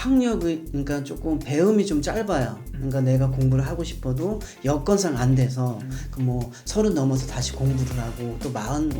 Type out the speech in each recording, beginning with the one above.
학력이 그러니까 조금 배움이 좀 짧아요. 그러니까 내가 공부를 하고 싶어도 여건상 안 돼서 그 뭐 서른 넘어서 다시 공부를 하고 또 마흔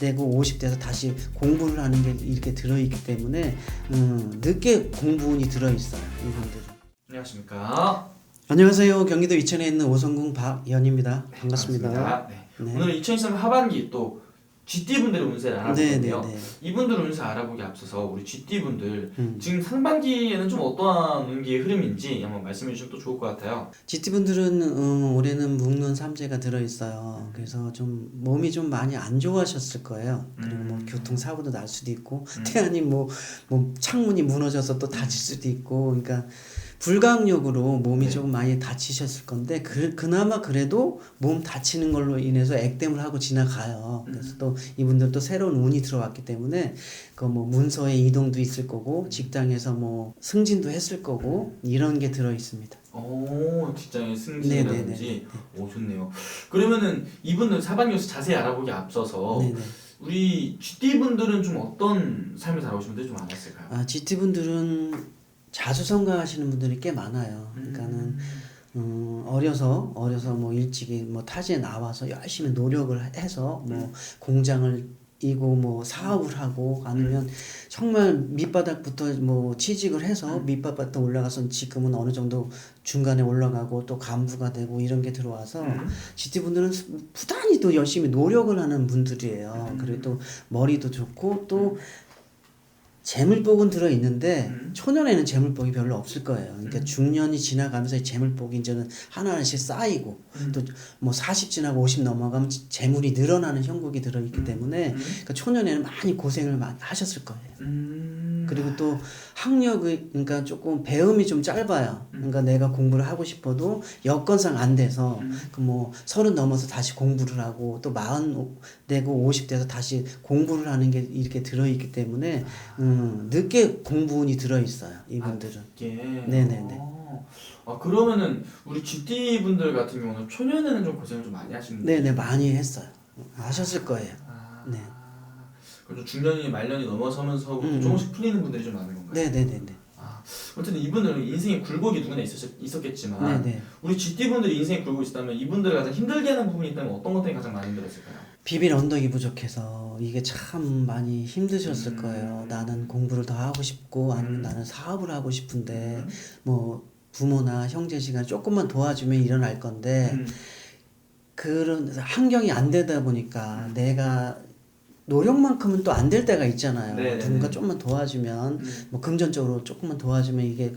되고 오십 돼서 다시 공부를 하는 게 이렇게 들어 있기 때문에 음, 늦게 공부운이 들어 있어요. 이분들은. 안녕하십니까. 안녕하세요. 경기도 이천에 있는 오성궁 박연입니다. 반갑습니다. 네. 네. 오늘은 2023 하반기 또 GT 분들의 운세를 네, 네, 알아보거든요. 네. 이분들 운세 알아보기 앞서서 우리 GT 분들 음. 지금 상반기에는 좀 어떠한 운기의 흐름인지 한번 말씀해 주시면 또 좋을 것 같아요. GT분들은 음, 올해는 묵는 삼재가 들어 있어요. 그래서 좀 몸이 좀 많이 안 좋아하셨을 거예요. 그리고 뭐 음. 교통 사고도 날 수도 있고 음. 태안이 뭐, 뭐 창문이 무너져서 또 다칠 수도 있고 그러니까 불강력으로 몸이 네. 조금 많이 다치셨을 건데 그, 그나마 그래도 몸 다치는 걸로 인해서 액땜을 하고 지나가요. 음. 그래서 또 이분들도 새로운 운이 들어왔기 때문에 그 뭐 문서의 이동도 있을 거고 직장에서 뭐 승진도 했을 거고 이런 게 들어 있습니다. 오, 직장의 네, 승진이라든지 오 좋네요. 그러면은 이분들 사반기에서 자세히 알아보기 앞서서 네네. 우리 GT 분들은 좀 어떤 삶을 분들이 좀 많았을까요? 아, GT 분들은 자수성가하시는 분들이 꽤 많아요. 그러니까는 음, 어려서 어려서 뭐 일찍이 뭐 타지에 나와서 열심히 노력을 해서 뭐 공장을 이고 뭐 사업을 하고 아니면 정말 밑바닥부터 뭐 취직을 해서 밑바닥부터 올라가서 지금은 어느 정도 중간에 올라가고 또 간부가 되고 이런 게 들어와서 음. GT 분들은 부단히 또 열심히 노력을 하는 분들이에요. 그리고 또 머리도 좋고 또 재물복은 들어 있는데 음. 초년에는 재물복이 별로 없을 거예요. 그러니까 중년이 지나가면서 이 재물복이 이제는 하나하나씩 쌓이고 음. 또뭐 40 지나고 50 넘어가면 재물이 늘어나는 형국이 들어 있기 때문에 음. 그러니까 초년에는 많이 고생을 많이 하셨을 거예요. 음. 그리고 또 학력이 그러니까 조금 배움이 좀 짧아요. 그러니까 내가 공부를 하고 싶어도 여건상 안 돼서 음. 그뭐 서른 넘어서 다시 공부를 하고 또 마흔 되고 오십 돼서 다시 공부를 하는 게 이렇게 들어 있기 때문에 음, 늦게 공부운이 들어 있어요. 이분들은. 이게 네네네. 어. 아 그러면은 우리 GT 분들 같은 경우는 초년에는 좀 고생을 좀 많이 하시는 네네 많이 했어요. 하셨을 거예요. 아, 네. 그럼 좀 중년이 말년이 넘어서면서 음, 조금씩 풀리는 분들이 좀 많은 건가요? 네네네네. 아, 어쨌든 이분들은 인생의 굴곡이 누구나 있었, 있었 겠지만 네네. 우리 GT 분들이 인생의 굴곡이 있었다면 이분들 가장 힘들게 하는 부분이 있다면 어떤 것 때문에 가장 많이 힘들었을까요? 비빌 언덕이 부족해서 이게 참 많이 힘드셨을 음. 거예요. 나는 공부를 더 하고 싶고 아니면 음. 나는 사업을 하고 싶은데 음. 뭐 부모나 형제 시간 조금만 도와주면 일어날 건데 음. 그런 환경이 안 되다 보니까 내가 노력만큼은 또 안 될 때가 있잖아요. 네네네. 누군가 조금만 도와주면 음. 뭐 금전적으로 조금만 도와주면 이게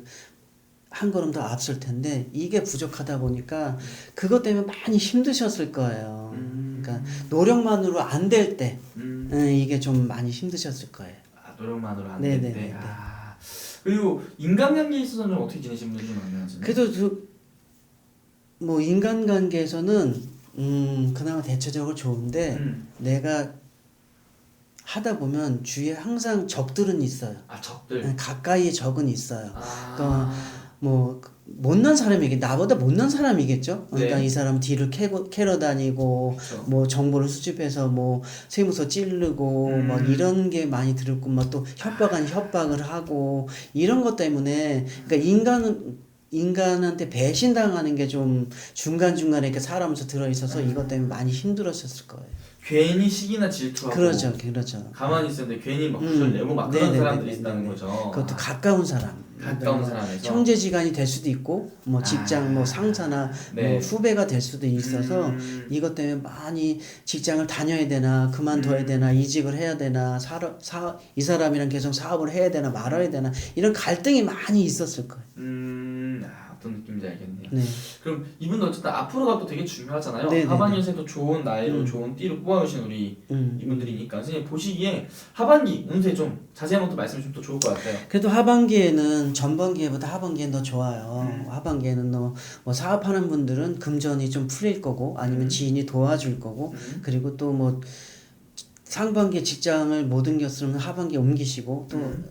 한 걸음 더 앞설 텐데 이게 부족하다 보니까 그것 때문에 많이 힘드셨을 거예요. 음. 그러니까 노력만으로 안 될때 음. 음, 이게 좀 많이 힘드셨을 거예요. 아, 노력만으로 안 네네네. 되는데 아. 그리고 인간관계에 있어서는 좀 어떻게 지내시는 분들이 좀 많나요? 그래도 그 뭐 인간관계에서는 음 그나마 대체적으로 좋은데 음. 내가 하다 보면 주위에 항상 적들은 있어요. 아 적들 네, 가까이에 적은 있어요. 아. 뭐 못난 사람이겠 나보다 못난 사람이겠죠. 그러니까 네. 이 사람 뒤를 캐고 캐러 다니고 그렇죠. 뭐 정보를 수집해서 뭐 세무서 찌르고 음. 막 이런 게 많이 들었고 막 또 협박 아닌 협박을 하고 이런 것 때문에 그러니까 인간은 인간한테 배신당하는 게 좀 중간중간에 이렇게 살아면서 들어있어서 음. 이것 때문에 많이 힘들었을 거예요. 괜히 시기나 질투하고 그렇죠, 그렇죠. 가만히 있었는데 괜히 막 음. 내고 막 그런 네네네네네. 사람들이 있다는 거죠. 그것도 가까운 사람. 가까운 그러니까 사람에서 형제지간이 될 수도 있고 뭐 아. 직장 뭐 상사나 네. 뭐 후배가 될 수도 있어서 음. 이것 때문에 많이 직장을 다녀야 되나 그만둬야 음. 되나 이직을 해야 되나 사, 사, 이 사람이랑 계속 사업을 해야 되나 말아야 되나 이런 갈등이 많이 있었을 거예요. 음, 아, 느낌인지 알겠네요. 네. 그럼 이분도 어쨌든 앞으로가 또 되게 중요하잖아요. 네네네. 하반기에도 좋은 나이로 음. 좋은 띠로 뽑아오신 우리 음. 이분들이니까 선생님 보시기에 하반기 운세 좀 자세한 것도 말씀 또 좋을 것 같아요. 그래도 하반기에는 전반기에보다 하반기엔 더 좋아요. 음. 하반기에는 뭐, 뭐 사업하는 분들은 금전이 좀 풀릴 거고 아니면 음. 지인이 도와줄 거고 음. 그리고 또뭐 상반기에 직장을 못 옮겼으면 하반기에 옮기시고 또 음.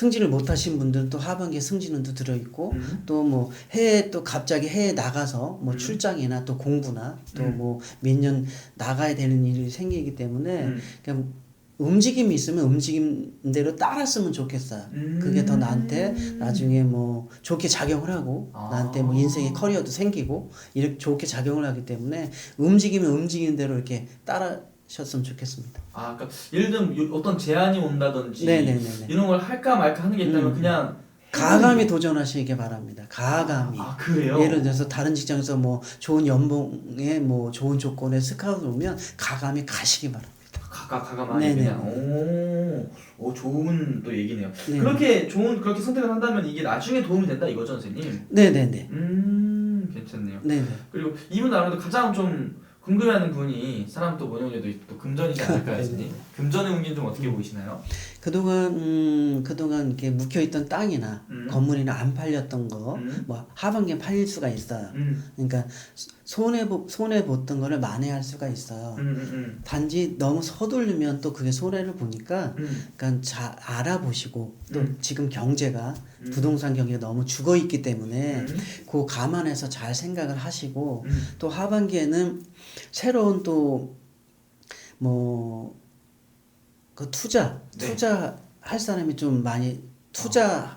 승진을 못 하신 분들은 또 하반기에 승진은 또 들어있고 음. 또뭐 해외 또 갑자기 해외 나가서 뭐 음. 출장이나 또 공부나 또 음. 뭐몇 년 나가야 되는 일이 생기기 때문에 음. 그냥 움직임이 있으면 움직임대로 따랐으면 좋겠어요. 그게 더 나한테 나중에 뭐 좋게 작용을 하고 아. 나한테 뭐 인생의 커리어도 생기고 이렇게 좋게 작용을 하기 때문에 움직이면 움직이는 대로 이렇게 따라 셨으면 좋겠습니다. 아, 그러니까 예를 들면 요- 어떤 제안이 온다든지 네네네네. 이런 걸 할까 말까 하는 게 있다면 음. 그냥 가감히 도전하시기 바랍니다. 가감히. 아 그래요? 예를 들어서 다른 직장에서 뭐 좋은 연봉에 뭐 좋은 조건에 스카우트 오면 가감히 가시기 바랍니다. 가가 가가만히 네네. 그냥 오, 오 좋은 또 얘기네요. 네. 그렇게 좋은 그렇게 선택을 한다면 이게 나중에 도움이 된다 이거죠, 선생님? 네 네 네. 음 괜찮네요. 네 네. 그리고 이분 아무래도 가장 좀 궁금해하는 분이 사람 또 뭐냐면도 또 금전이지 않을까요, 네네. 선생님? 금전의 운기는 좀 어떻게 보이시나요? 그동안 음 그동안 이렇게 묵혀 있던 땅이나 음. 건물이나 안 팔렸던 거 음. 뭐 하반기에 팔릴 수가 있어요. 음, 그러니까 손해 보 손해 봤던 거를 만회할 수가 있어요. 음, 음, 단지 너무 서두르면 또 그게 손해를 보니까 음, 음. 그러니까 잘 알아보시고 또 음. 지금 경제가 음. 부동산 경기가 너무 죽어 있기 때문에 음, 그 감안해서 잘 생각을 하시고 음. 또 하반기에는 새로운 또뭐 그 투자 네. 투자 할 사람이 좀 많이 투자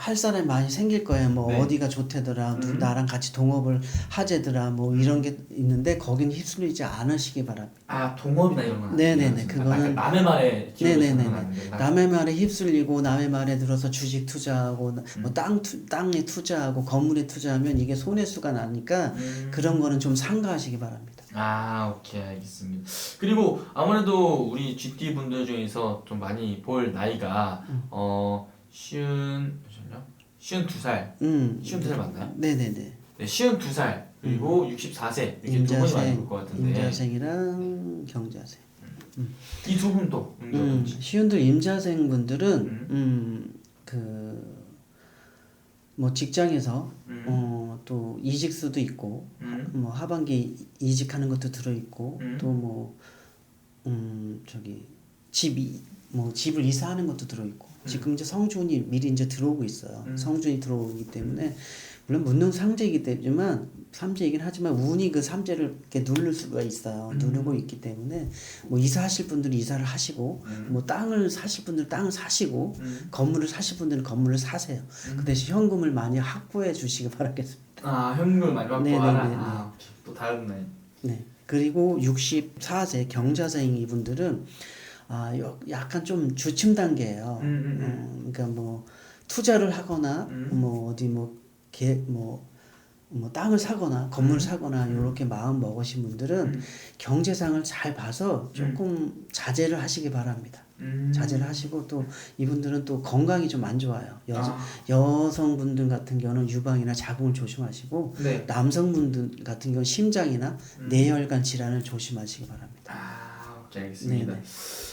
할 사람이 많이 생길 거예요. 뭐 네. 어디가 좋대더라, 누- 음. 나랑 같이 동업을 하재더라, 뭐 이런 게 있는데 거긴 휩쓸리지 않으시기 바랍니다. 아 동업이나 이런 건 네네네, 아니에요? 그거는- 약간 남의 말에. 기울여서 남의 말에 휩쓸리고 남의 말에 들어서 주식 투자하고 음. 뭐땅 땅에 투자하고 건물에 투자하면 이게 손해수가 나니까 음. 그런 거는 좀 삼가하시기 바랍니다. 아, 오케이, 알겠습니다. 그리고 아무래도 우리 GT 분들 중에서 좀 많이 볼 나이가 음. 어 쉬운. 쉬운 두 살, 음. 쉬운 두살 맞나요? 네네네. 네, 쉬운 두 살 그리고 64세 이렇게 두 분이 많이 볼 것 같은데 임자생이랑 경자생. 이 두 분도 음, 운전인지. 시운들 임자생 분들은 음. 음, 그, 뭐 직장에서 음. 어, 또 이직수도 있고 음. 뭐 하반기 이직하는 것도 들어 있고 음. 또 뭐 음, 저기 집이 뭐 집을 이사하는 것도 들어 있고 지금 이제 성준이 미리 이제 들어오고 있어요. 음. 성준이 들어오기 때문에 물론 문능 상제이기 때문에만 삼재이긴 하지만 운이 그 삼재를 이렇게 누를 수가 있어요. 음. 누르고 있기 때문에 뭐 이사하실 분들은 이사를 하시고 음. 뭐 땅을 사실 분들은 땅을 사시고 음. 건물을 사실 분들은 건물을 사세요. 그 대신 현금을 많이 확보해 주시기 바라겠습니다. 아, 현금을 많이 받고 네네네네. 하라. 아, 오케이. 또 다른 나이. 네. 그리고 64세 경자생 이분들은 아, 요- 약간 좀 주춤 단계예요. 음, 음, 음. 어, 그러니까 뭐 투자를 하거나 음. 뭐 어디 뭐개뭐 뭐 땅을 사거나 건물을 사거나 이렇게 마음 먹으신 분들은 음. 경제상을 잘 봐서 조금 자제를 하시기 바랍니다. 음. 자제를 하시고 또 이분들은 또 건강이 좀 안 좋아요. 여성 아, 여성분들 같은 경우는 유방이나 자궁을 조심하시고 네. 남성분들 같은 경우 심장이나 음. 뇌혈관 질환을 조심하시기 바랍니다. 아, 오케이, 알겠습니다. 네네.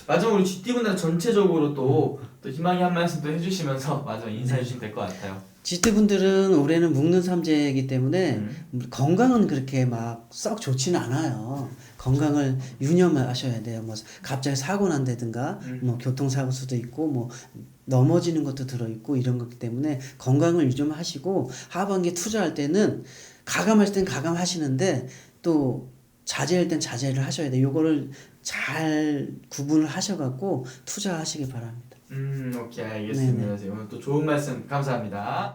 마지막으로 GT분들 전체적으로 또, 또 희망의 한 말씀 또 해주시면서 마지막 인사해 주시면 될 것 같아요. 지트분들은 올해는 묵는 삼재이기 때문에 음. 건강은 그렇게 막 썩 좋지는 않아요. 건강을 유념하셔야 돼요. 뭐 갑자기 사고 난다든가 음. 뭐 교통사고 수도 있고 뭐 넘어지는 것도 들어 있고 이런 거기 때문에 건강을 유념하시고 하반기 투자할 때는 가감할 땐 가감하시는데 또 자제할 땐 자제를 하셔야 돼요. 요거를 잘 구분을 하셔갖고 투자하시기 바랍니다. 음, 오케이, 알겠습니다. 오늘 또 좋은 말씀 감사합니다.